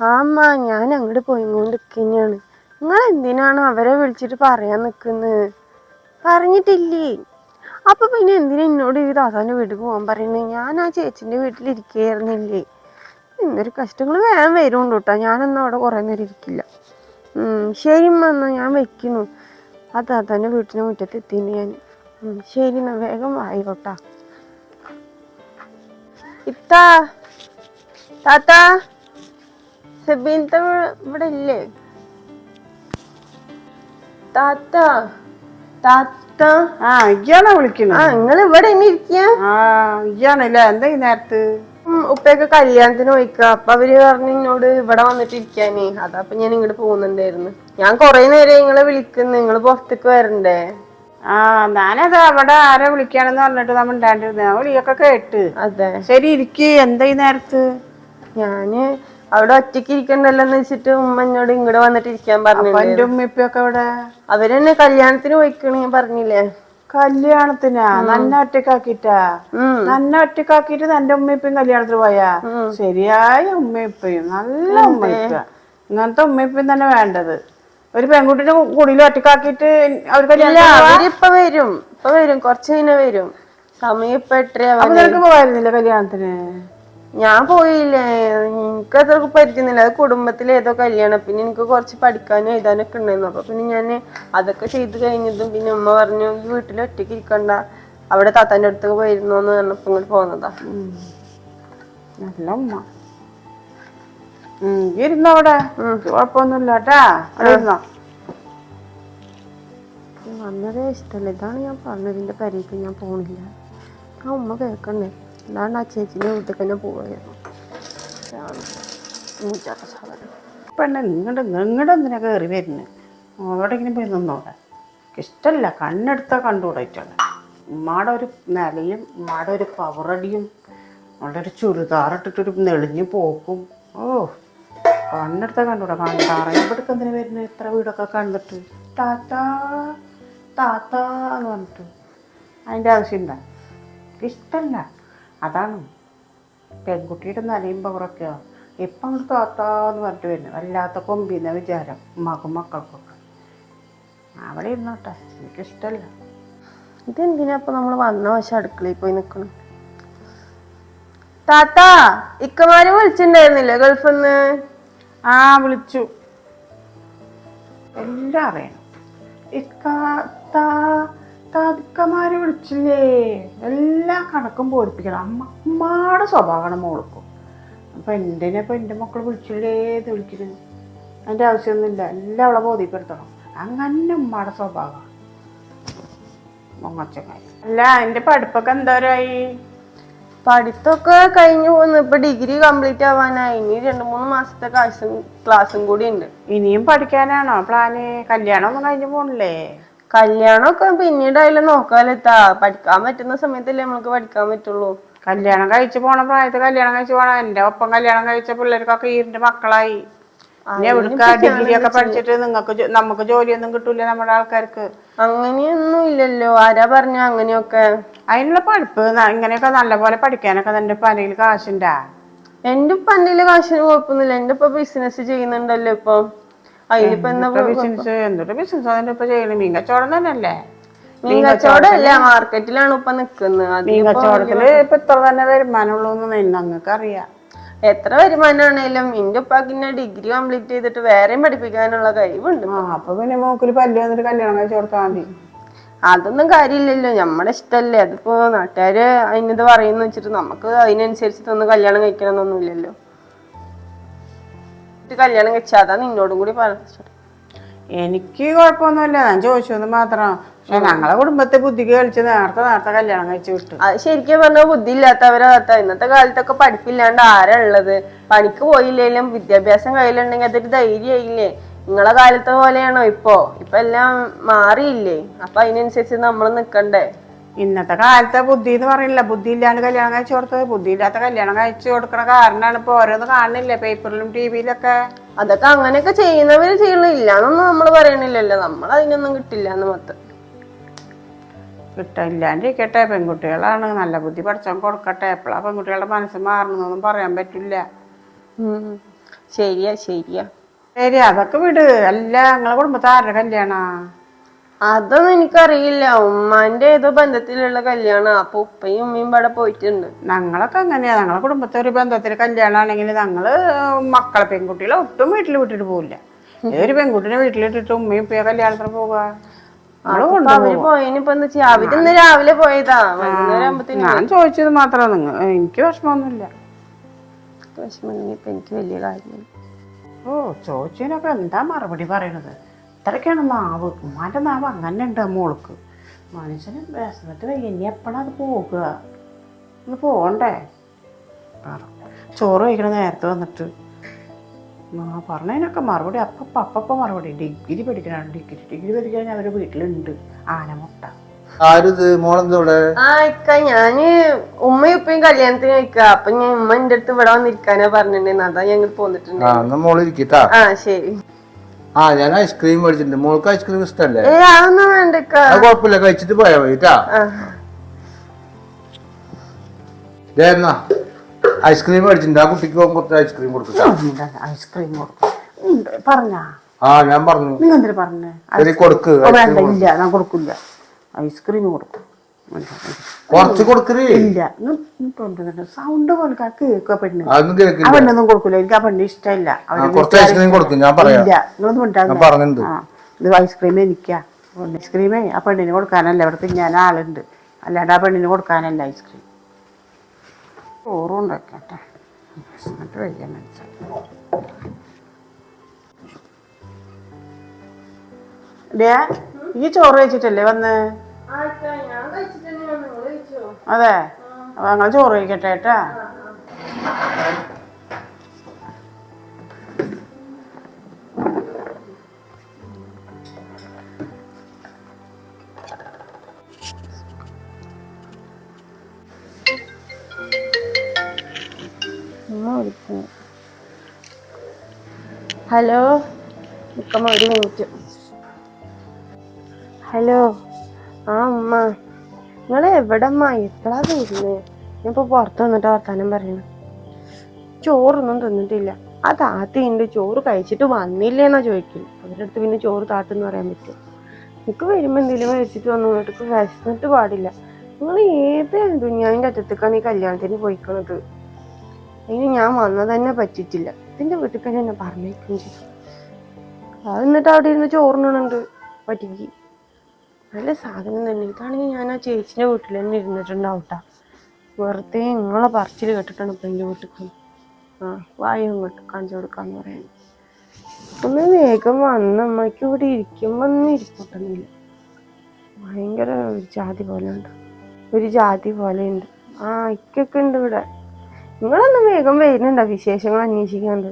ആ അമ്മ ഞാൻ അങ്ങോട്ട് പോയിക്കൊണ്ട് നിങ്ങൾ എന്തിനാണ് അവരെ വിളിച്ചിട്ട് പറയാൻ നിൽക്കുന്നത് പറഞ്ഞിട്ടില്ലേ? അപ്പൊ പിന്നെ എന്തിനാ എന്നോട് ഈ ദാസാന്റെ വീട്ടിൽ പോകാൻ പറയുന്നത് ഞാൻ ആ ചേച്ചിന്റെ വീട്ടിലിരിക്കുകയായിരുന്നില്ലേ എന്തൊരു കഷ്ടങ്ങൾ വേഗം വരുന്നുണ്ട് കേട്ടോ ഞാനൊന്നും അവിടെ കുറേ നേരം ഇരിക്കില്ല. ശരി എന്നാ ഞാൻ വെക്കുന്നു. ആ താത്താന്റെ വീട്ടിന് മുറ്റത്ത് എത്തിന് ഞാൻ ശരി എന്നാ വേഗം വായിക്കോട്ടാ. ഇത്താ താത്താ. സെബീൻത്ത ഇവിടെ ഇല്ലേ? താത്ത. താത്ത. ആ ഇയാളാ വിളിക്കണേ. ആ നിങ്ങൾ ഇവിടെ തന്നെ ഇരിക്കുക ആ ഇയാണല്ലേ എന്താ ഈ നേരത്ത്? ഉപ്പയൊക്കെ കല്യാണത്തിന് പോയിക്ക. അപ്പൊ അവർ പറഞ്ഞു എന്നോട് ഇവിടെ വന്നിട്ട് ഇരിക്കാനേ. അതപ്പൊ ഞാൻ ഇങ്ങോട്ട് പോകുന്നുണ്ടായിരുന്നു. ഞാൻ കൊറേ നേരം നിങ്ങളെ വിളിക്കുന്നു. നിങ്ങൾ പുറത്തേക്ക് വരണ്ടേ? ആ ഞാനത് അവിടെ ആരെ വിളിക്കാണെന്ന് പറഞ്ഞിട്ട് നമ്മൾ ഉണ്ടാണ്ടിരുന്ന വിളിയൊക്കെ കേട്ട്. അതെ. ശരി ഇരിക്ക്. എന്താ ഈ നേരത്ത്? ഞാൻ അവിടെ ഒറ്റയ്ക്ക് ഇരിക്കണ്ടല്ലോന്ന് വെച്ചിട്ട് ഉമ്മ എന്നോട് ഇങ്ങോട്ട് വന്നിട്ട് ഇരിക്കാൻ അപ്പൊ പറഞ്ഞു എന്റെ ഉമ്മിപ്പൊക്കെ അവിടെ? അവരെന്നെ കല്യാണത്തിന് പോയിക്കണ് ഞാൻ പറഞ്ഞില്ലേ? കല്യാണത്തിനാ? നന്നെ ഒറ്റക്കാക്കിട്ടാ ഉം. നന്നെ ഒറ്റക്കാക്കിട്ട് തന്റെ ഉമ്മയിപ്പയും കല്യാണത്തിന് പോയാ? ശരിയായ ഉമ്മയിപ്പയും നല്ല ഉമ്മയിപ്പ ഇങ്ങനത്തെ ഉമ്മയിപ്പയും തന്നെ വേണ്ടത്. ഒരു പെൺകുട്ടിനെ കുടിയിൽ ഒറ്റക്കാക്കിട്ട് അവർ ഇല്ല കല്യാണം അവരിപ്പൊ വരും. ഇപ്പൊ വരും. കുറച്ച് കഴിഞ്ഞ വരും. സമയം ഇപ്പൊ എത്രയാ? എട്ടരയാവാൻ നിനക്ക് പോയിരുന്നില്ല കല്യാണത്തിന്? ഞാൻ പോയില്ലേ? എനിക്ക് അതൊക്കെ പറ്റുന്നില്ല. അത് കുടുംബത്തിലെ ഏതോ കല്യാണം. പിന്നെ എനിക്ക് കുറച്ച് പഠിക്കാനും എഴുതാനൊക്കെ ഉണ്ടായിരുന്നു. അപ്പൊ പിന്നെ ഞാൻ അതൊക്കെ ചെയ്ത് കഴിഞ്ഞതും പിന്നെ ഉമ്മ പറഞ്ഞു "ഈ വീട്ടിൽ ഒറ്റയ്ക്ക് ഇരിക്കണ്ട. അവിടെ താത്താന്റെ അടുത്തൊക്കെ പോയിരുന്നു എന്ന് പറഞ്ഞപ്പോ ഇങ്ങോട്ട് പോന്നതാ. നല്ല ഉമ്മ. ഇരുന്നോ അവിടെ? കുഴപ്പമൊന്നുമില്ല കേട്ടാ. ഇരുന്നോ? വന്നതേ ഇഷ്ടമല്ല. ഇതാണ് ഞാൻ പറഞ്ഞതിന്റെ പരിക്ക് ഞാൻ പോണില്ല. ആ ഉമ്മ കേൾക്കണ്ടേ? അല്ലാണ്ട് ആ നിങ്ങളുടെ നിങ്ങളുടെ എന്തിനാ കയറി വരുന്നത് എവിടെയെങ്കിലും പോയി നിന്നോടെ? ഇഷ്ടമല്ല കണ്ണെടുത്താൽ കണ്ടുകൂടായിട്ടാണ്. ഉമ്മാടെ ഒരു നിലയും ഉമ്മാടെ ഒരു പവറടിയും അവളുടെ ഒരു ചുരിദാറിട്ടിട്ടൊരു നെളിഞ്ഞ് പോക്കും. ഓ കണ്ണെടുത്താൽ കണ്ടുകൂടാ. കണ്ടറിയപ്പെടുക്ക് എന്തിനാ വരുന്നത് എത്ര വീടൊക്കെ കണ്ടിട്ട്? താത്താ താത്താ എന്ന് പറഞ്ഞിട്ട്. അതിന്റെ ആവശ്യം എന്താ? ഇഷ്ടമല്ല അതാണ്. പെൺകുട്ടിയുടെ പവറൊക്കെയോ. ഇപ്പം അങ്ങോട്ട് താത്താന്ന് പറഞ്ഞിട്ട് വരുന്നത് വല്ലാത്ത കൊമ്പിന്ന വിചാരം. മകും മക്കൾക്കൊക്കെ. അവിടെ ഇരുന്നോട്ടെ. എനിക്കിഷ്ടമല്ല ഇതെന്തിനാ ഇപ്പൊ നമ്മൾ വന്ന വശം അടുക്കളയിൽ പോയി നിൽക്കണം താത്ത ഇക്കമാര് ഗൾഫിൽ നിന്ന് ആ വിളിച്ചു. എല്ലാം അറിയണം. ഇക്കാമാര് വിളിച്ചില്ലേ? എല്ലാ കണക്കും ബോധിപ്പിക്കണം അമ്മ അമ്മയുടെ സ്വഭാവമാണ് മോൾക്കും. അപ്പം എന്തിനെ ഇപ്പം എന്റെ മക്കൾ വിളിച്ചില്ലേ എന്ന് വിളിക്കുന്നത് അതിന്റെ ആവശ്യമൊന്നുമില്ല. എല്ലാം അവളെ ബോധ്യപ്പെടുത്തണം. അങ്ങനെ ഉമ്മയുടെ സ്വഭാവമാണ് അല്ല എന്റെ പഠിപ്പൊക്കെ എന്തോരായി? പഠിത്തമൊക്കെ കഴിഞ്ഞു പോകുന്നു ഇപ്പൊ ഡിഗ്രി കംപ്ലീറ്റ് ആവാനായി. ഇനി രണ്ടു മൂന്ന് മാസത്തെ ക്ലാസ്സും ക്ലാസ്സും കൂടി ഉണ്ട്. ഇനിയും പഠിക്കാനാണോ പ്ലാന്? കല്യാണം ഒന്നും കഴിഞ്ഞു പോണില്ലേ? കല്യാണമൊക്കെ പിന്നീട് അതിൽ നോക്കാലെത്താ. പഠിക്കാൻ പറ്റുന്ന സമയത്തല്ലേ നമ്മൾക്ക് പഠിക്കാൻ പറ്റുള്ളൂ. കല്യാണം കഴിച്ചു പോണ പ്രായത്തിൽ കല്യാണം കഴിച്ചു പോണ എന്റെ ഒപ്പം കല്യാണം കഴിച്ച പിള്ളേർക്കൊക്കെ ഈരിന്റെ മക്കളായി. ഇനി എവിടുക്ക ഡിഗ്രി ഒക്കെ പഠിച്ചിട്ട് നിങ്ങൾക്ക് നമുക്ക് ജോലിയൊന്നും കിട്ടൂല നമ്മുടെ ആൾക്കാർക്ക്. അങ്ങനെയൊന്നും ഇല്ലല്ലോ. ആരാ പറഞ്ഞ അങ്ങനെയൊക്കെ? അതിനുള്ള പഠിപ്പ് ഇങ്ങനെയൊക്കെ നല്ലപോലെ പഠിക്കാനൊക്കെ നിന്റെ പനിയിൽ കാശുണ്ടാ? എന്റെ ഉപ്പ എന്റെ കാശിന് കുഴപ്പമൊന്നുമില്ല. എന്റെ ഉപ്പ ബിസിനസ് ചെയ്യുന്നുണ്ടല്ലോ ഇപ്പൊ. അതിലിപ്പോ വരുമാനം ബിസിനസ് എന്തൊരു ബിസിനസ്? അതിന്റെ ഇപ്പൊ ചെയ്യണം? മീൻ കച്ചവടം തന്നെയല്ലേ മീൻ കച്ചവടമല്ല മാർക്കറ്റിലാണ് ഉപ്പ നിക്കുന്നത്. മീൻ അതിലിപ്പോ കച്ചവടത്തിൽ ഇപ്പൊ ഇത്ര തന്നെ വരുമാനമുള്ളൂ എന്ന് ഞങ്ങൾക്ക് അറിയാം എത്ര വരുമാനമാണേലും എന്റെ ഉപ്പാക്കിന്നെ ഡിഗ്രി കംപ്ലീറ്റ് ചെയ്തിട്ട് വേറെയും പഠിപ്പിക്കാനുള്ള കഴിവുണ്ട് ആ അപ്പൊ പിന്നെ പല്ല് വന്നിട്ട് കല്യാണം കഴിച്ചു കൊടുത്താൽ മതി. അതൊന്നും കാര്യമില്ലല്ലോ നമ്മുടെ ഇഷ്ടല്ലേ. അതിപ്പോ നാട്ടുകാര് അതിനിത് പറയുന്ന വെച്ചിട്ട് നമുക്ക് അതിനനുസരിച്ചിട്ടൊന്നും കല്യാണം കഴിക്കണം ഇത് കല്യാണം കഴിച്ചാൽ അതാ നിന്നോടും കൂടി പറഞ്ഞു എനിക്ക് കുഴപ്പമൊന്നുമില്ല. ഞാൻ ചോദിച്ചു മാത്രം. പക്ഷെ ഞങ്ങളെ കുടുംബത്തെ ബുദ്ധിക്ക് കളിച്ച് നേരത്തെ നേരത്തെ കല്യാണം കഴിച്ചു വിട്ടു. അത് ശരിക്കും പറഞ്ഞാൽ ബുദ്ധി ഇല്ലാത്തവരെ ഇന്നത്തെ കാലത്തൊക്കെ പഠിപ്പില്ലാണ്ട് ആരാ ഉള്ളത്? പണിക്ക് പോയില്ലെങ്കിലും വിദ്യാഭ്യാസം കയ്യിലുണ്ടെങ്കിൽ അതൊരു ധൈര്യമായില്ലേ? നിങ്ങളെ കാലത്തെ പോലെയാണോ ഇപ്പോ? ഇപ്പൊ എല്ലാം മാറിയില്ലേ? അപ്പൊ അതിനനുസരിച്ച് നമ്മൾ നിക്കണ്ടേ? ഇന്നത്തെ കാലത്തെ ബുദ്ധി എന്ന് പറയില്ല ബുദ്ധി ഇല്ലാണ്ട് കല്യാണം കഴിച്ചു കൊടുത്തത് ബുദ്ധി ഇല്ലാത്ത കല്യാണം കഴിച്ചു കൊടുക്കണ കാരണമാണ് ഇപ്പൊ ഓരോന്ന് കാണുന്നില്ലേ പേപ്പറിലും ടിവിയിലൊക്കെ അതൊക്കെ അങ്ങനെയൊക്കെ ചെയ്യുന്നവര് ചെയ്യണില്ല എന്നൊന്നും നമ്മൾ പറയണില്ലല്ലോ. നമ്മൾ അതിനൊന്നും കിട്ടില്ല എന്ന് മൊത്തം കിട്ടില്ലാണ്ടിരിക്കട്ടെ പെൺകുട്ടികളാണ് നല്ല ബുദ്ധി പഠിച്ചാൽ കൊടുക്കട്ടെ. എപ്പോഴാ പെൺകുട്ടികളുടെ മനസ്സ് മാറണമെന്നൊന്നും പറയാൻ പറ്റില്ല. ശരിയാ ശരിയാ. ശരി അതൊക്കെ വിട്. അല്ല നിങ്ങളെ കുടുംബത്തെ ആരുടെ കല്യാണ. അതൊന്നും എനിക്കറിയില്ല. ഉമ്മാന്റെ ഏതോ ബന്ധത്തിലുള്ള കല്യാണം. അപ്പൊ ഉപ്പയും ഉമ്മയും ഇവിടെ പോയിട്ടുണ്ട്. ഞങ്ങളൊക്കെ അങ്ങനെയാ. ഞങ്ങളെ കുടുംബത്തെ ഒരു ബന്ധത്തിൽ കല്യാണമാണെങ്കിൽ ഞങ്ങൾ മക്കളെ പെൺകുട്ടികളെ ഒട്ടും വീട്ടിൽ വിട്ടിട്ട് പോവില്ല. ഏതൊരു പെൺകുട്ടിനെ വീട്ടിലിട്ടിട്ട് ഉമ്മയും ഉപ്പയെ കല്യാണത്തിന് പോവുക? അവർ പോയതിനിപ്പോ എന്താ ചെയ്യാ അവർ ഇന്ന് രാവിലെ പോയതാ. വൈകുന്നേരം ആകുമ്പത്തേന് ഞാൻ ചോദിച്ചത് മാത്രമാണ് നിങ്ങൾ എനിക്ക് വിഷമമൊന്നുമില്ല. വിഷമം ഇപ്പൊ എനിക്ക് വലിയ കാര്യമില്ല. ഓ ചോദിച്ചതിനൊക്കെ എന്താ മറുപടി പറയണത്? ഇത്രയൊക്കെയാണ് നാവ് ഉമ്മാന്റെ നാവ് അങ്ങനെ ഉണ്ട് മോൾക്ക്. മനുഷ്യന് വിശന്നിട്ട് വയ്യ. ഇനി എപ്പോഴാണ് അത് പോകുക? ഒന്ന് പോകണ്ടേ. ചോറ് കഴിക്കണ നേരത്തെ വന്നിട്ട്. ആ പറഞ്ഞതിനൊക്കെ മറുപടി. അപ്പം അപ്പം മറുപടി. ഡിഗ്രി പഠിക്കണം ഡിഗ്രി ഡിഗ്രി പഠിക്കാൻ അവരുടെ വീട്ടിലുണ്ട്. ആനമുട്ട. ഞാൻ ഉമ്മയും ഉപ്പയും കല്യാണത്തിന് കഴിക്കാം അപ്പൊ ഞാൻ ഉമ്മ എന്റെ അടുത്ത് ഇവിടെ വന്നിരിക്കാനാ പറഞ്ഞിട്ടുണ്ടായിരുന്നു. അതാ ഞങ്ങൾ പോന്നിട്ടുണ്ട് ആ എന്നാ മോൾ ഇരിക്കട്ടാ ആ ശരി. ആ ഞാൻ ഐസ്ക്രീം മേടിച്ചിട്ടുണ്ട്. മോൾക്ക് ഐസ്ക്രീം ഇഷ്ടല്ലേ? അതൊന്നും വേണ്ട ഇക്ക അത് കുഴപ്പമില്ല കഴിച്ചിട്ട് പോയാ മതിട്ടാ എന്നാ ഐസ്ക്രീം മേടിച്ചിട്ടുണ്ട്. ആ കുട്ടിക്ക് കുറച്ച് ഐസ്ക്രീം കൊടുക്കട്ടാ ഐസ്ക്രീം കൊടുക്കും? പറഞ്ഞാ? ആ ഞാൻ പറഞ്ഞു. നിങ്ങൾ പറഞ്ഞേ? ശരി കൊടുക്ക്. ഇല്ല ഞാൻ കൊടുക്കില്ല. ഐസ്ക്രീം കൊടുക്കും. കുറച്ച് കൊടുക്കരുത് ഇല്ല. സൗണ്ട് പോലെ കേൾക്കുക പെണ്ണ് അതൊന്നും ആ കേൾക്കില്ല പെണ്ണൊന്നും കൊടുക്കൂല. എനിക്ക് ആ പെണ്ണ് ഇഷ്ടമില്ല. ഇത് ഐസ്ക്രീം എനിക്കാ. ഐസ്ക്രീമേ ആ പെണ്ണിന് കൊടുക്കാനല്ല. ഇവിടുത്തെ ഞാൻ ആളുണ്ട്. അല്ലാണ്ട് ആ പെണ്ണിന് കൊടുക്കാനല്ല ഐസ്ക്രീം. ചോറും ഉണ്ടാക്കട്ടെ എന്നിട്ട് വയ്യ മനസ്സിലായി ഈ ചോറ് വെച്ചിട്ടല്ലേ വന്ന്? അതെ. അപ്പൊ ഞങ്ങൾ ചോറ് കഴിക്കട്ടെ കേട്ടാ. ഹലോ? നിക്കമ്മ ഒരു മിനിറ്റ്. ഹലോ? ആ ഉമ്മ. നിങ്ങൾ എവിടെ എപ്പോഴാ വരുന്നത് ഞാനിപ്പോൾ പുറത്ത് വന്നിട്ട് വർത്താനം പറയണം. ചോറൊന്നും തിന്നിട്ടില്ല. ആ താത്തയുണ്ട് ചോറ് കഴിച്ചിട്ട് വന്നില്ലേന്നാ ചോദിക്കും അവരുടെ അടുത്ത് പിന്നെ ചോറ് താത്തെന്ന് പറയാൻ പറ്റും എനിക്ക് വരുമ്പോൾ എന്തെങ്കിലും കഴിച്ചിട്ട് വന്നു എന്നിട്ട് വിശന്നിട്ട് പാടില്ല. നിങ്ങൾ ഏത് ദുഞ്ഞാവിന്റെ അറ്റത്തേക്കാണ് ഈ കല്യാണത്തിന് പോയിക്കണത്? അതിന് ഞാൻ വന്നത് തന്നെ പറ്റിയിട്ടില്ല. ഇതിന്റെ വീട്ടിൽ തന്നെ എന്നെ പറഞ്ഞേക്കും അത് എന്നിട്ട് അവിടെ ഇരുന്ന് ചോറിനുണ്ട് പറ്റിക്ക്. നല്ല സാധനം തന്നെ. ഇതാണെങ്കിൽ ഞാൻ ആ ചേച്ചിന്റെ വീട്ടിൽ തന്നെ ഇരുന്നിട്ടുണ്ടാവട്ടാ. വെറുതെ നിങ്ങളെ പറച്ചിൽ കേട്ടിട്ടാണ് ഇപ്പം എന്റെ വീട്ടിൽ ആ വായു ഇങ്ങോട്ട് കാണിച്ചു കൊടുക്കാന്ന് പറയാൻ ഒന്ന് വേഗം വന്ന അമ്മയ്ക്ക് ഇവിടെ ഇരിക്കുമ്പോൾ ഒന്നും ഇരിക്കട്ടൊന്നുമില്ല ഭയങ്കര ഒരു ജാതി പോലെ ഉണ്ട് ഒരു ജാതി പോലെ ഉണ്ട് ആ ഇക്കൊക്കെ ഉണ്ട് ഇവിടെ. നിങ്ങളൊന്ന് വേഗം വരുന്നുണ്ടോ വിശേഷങ്ങൾ അന്വേഷിക്കാണ്ട്?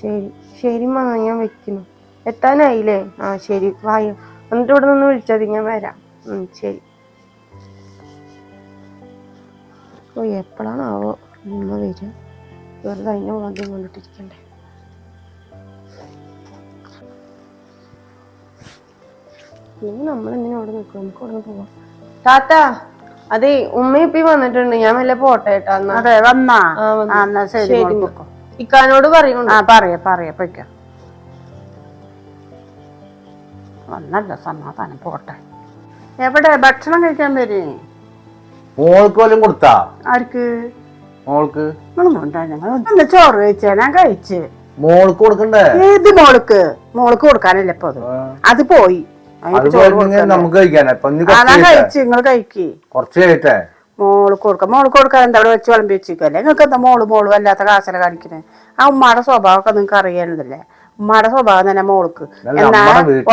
ശരി. ശരി മാ ഞാൻ വെക്കുന്നു. എത്താനായില്ലേ? ആ ശരി. വായോ. എന്നിട്ട് ഇവിടെ നിന്ന് വിളിച്ചാൽ മതി ഞാൻ വരാം. ശരി. ഓ എപ്പോഴാണാവോ ഉമ്മ വരിക? വെറുതെ അതിന് വാദ്യം കൊണ്ടിട്ടിരിക്കണ്ടേ? ഇനി നമ്മളെന്തിനാ അവിടെ നിൽക്കും നമുക്ക് അവിടെ പോവാം. താത്ത അതെ ഉമ്മ ഇപ്പി വന്നിട്ടുണ്ട്. ഞാൻ വല്ല പോട്ടെ കേട്ടോ വന്നാ. ശരി. ഇക്കാനോട് പറയുന്നുണ്ട്. ആ പറയാ പറയാ. പൊയ്ക്കോ. വന്നല്ല സമാധാനം പോട്ടെ. എവിടെ? ഭക്ഷണം കഴിക്കാൻ വരും? മോൾക്ക് വല്ലതും കൊടുത്താ? ആർക്ക്? മോൾക്ക്? നിങ്ങളൊന്നും ഉണ്ടായി ഞങ്ങൾ ഒന്ന് ചോറ് കഴിച്ചേ ഞാൻ കഴിച്ച്. മോൾക്ക് കൊടുക്കണ്ടേ? ഏത് മോൾക്ക്? മോൾക്ക് കൊടുക്കാനല്ല ഇപ്പൊ അത്? അത് പോയി? നമുക്ക്. കഴിച്ച്. നിങ്ങൾ കഴിക്ക്. കുറച്ച് കഴിയട്ടെ? മോൾക്ക് കൊടുക്കാം. മോൾക്ക് കൊടുക്കാൻ എന്താ അവിടെ വെച്ച് വിളമ്പി വെച്ചിരിക്കല്ലേ നിങ്ങൾക്ക് എന്താ മോൾ മോൾ വല്ലാത്ത കാശല കാണിക്കണേ? ആ ഉമ്മാടെ സ്വഭാവമൊക്കെ നിങ്ങൾക്ക് അറിയാനുണ്ടല്ലേ ഉമ്മാടെ സ്വഭാവം തന്നെ മോൾക്ക്. എന്നാ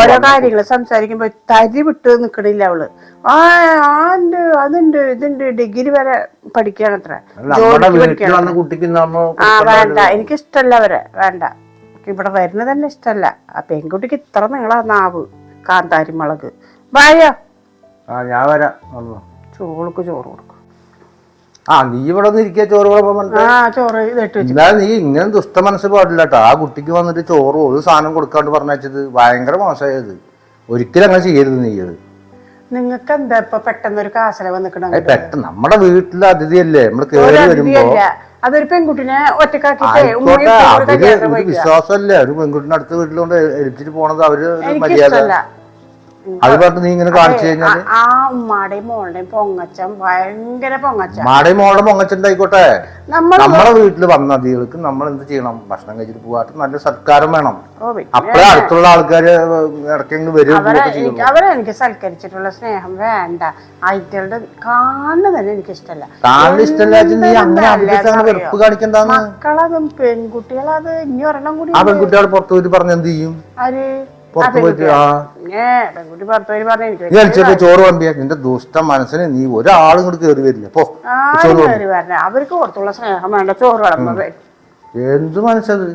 ഓരോ കാര്യങ്ങൾ സംസാരിക്കുമ്പോ തരി വിട്ട് നിക്കണില്ല അവൾ. ആ ആണ്ട് അതുണ്ട് ഇതുണ്ട് ഡിഗ്രി വരെ പഠിക്കണം അത്ര. ആ വേണ്ട എനിക്ക് ഇഷ്ടല്ല അവരെ വേണ്ട. ഇവിടെ വരുന്നത് തന്നെ ഇഷ്ടല്ല. ആ പെൺകുട്ടിക്ക് ഇത്ര നിങ്ങളാ നാവ് കാന്താരി മുളക് വായോ ഞാൻ വരാം. ചോറ് കൊടുക്കും. ആ നീ ഇവിടെ ഇരിക്കുക ചോറ് കുഴപ്പം പറഞ്ഞിട്ട് ആ ചോറ് ഇതിട്ട് നീ ഇങ്ങനെ ദുഷ്ട മനസ്സ് പാടില്ല കേട്ടോ ആ കുട്ടിക്ക് വന്നിട്ട് ചോറ് ഒരു സാധനം കൊടുക്കാണ്ട് പറഞ്ഞത് ഭയങ്കര മോശമായത്. ഒരിക്കലും അങ്ങനെ ചെയ്യരുത് നീ അത്. നിങ്ങൾക്ക് എന്താ ഇപ്പൊ പെട്ടെന്ന് ഒരു വന്നിക്കണം അത് പെട്ടെന്ന് നമ്മുടെ വീട്ടിലെ അതിഥിയല്ലേ? നമ്മൾ ഒരു കേറി വരുമ്പോ അതൊരു പെൺകുട്ടിനെ ഒറ്റക്കാക്കി ഉമ്മയും ആയിക്കോട്ടെ ഉപ്പയും കൂടെ അവർ ഒരു കഴിക്കുക. വിശ്വാസമല്ലേ? ഒരു പെൺകുട്ടിനെ അടുത്ത വീട്ടിലോണ്ട് എരിച്ചിട്ട് പോണത് അവർ മര്യാദ. അത് നീ ഇങ്ങനെ കാണിച്ചു കഴിഞ്ഞാൽ? ആ- ഉമ്മാടെയും മോളുടെയും ഭയങ്കര മോളുടെ പൊങ്ങച്ചുണ്ടായിക്കോട്ടെ നമ്മൾ നമ്മളെ വീട്ടിൽ വന്ന അതികൾക്ക് നമ്മൾ എന്ത് ചെയ്യണം? ഭക്ഷണം കഴിച്ചിട്ട് പോകാട്ട് നല്ല സത്കാരം വേണം. അപ്പഴേ അടുത്തുള്ള ആൾക്കാര് ഇടയ്ക്കെങ്കിലും വരും അവരെ എനിക്ക് സൽക്കരിച്ചിട്ടുള്ള സ്നേഹം വേണ്ട. ഐറ്റകളുടെ കാണുന്ന തന്നെ എനിക്ക് ഇഷ്ടമല്ല കാണാൻ ഇഷ്ടമല്ല? വെറുപ്പ് കാണിക്കണ്ടെന്ന് മക്കളതും പെൺകുട്ടികളത് ഇനി ഒരെണ്ണം കൂടി ആ പെൺകുട്ടികൾ പുറത്തു പോയിട്ട് പറഞ്ഞെന്ത് ചെയ്യും? ആര്? പുറത്ത് പോയിട്ട് ആ. ഏ പെൺകുട്ടി പുറത്തു പോയി പറഞ്ഞ എനിക്ക് നീ ചോറ് വമ്പിയ. നിന്റെ ദുഷ്ട മനസ്സിന് നീ ഒരാളും കൂടി കയറി വരില്ല. പോ. അവർക്ക് കൊടുത്തുള്ള സ്നേഹം വേണ്ട. ചോറ് വളർന്നത് എന്ത് മനസ്സത്?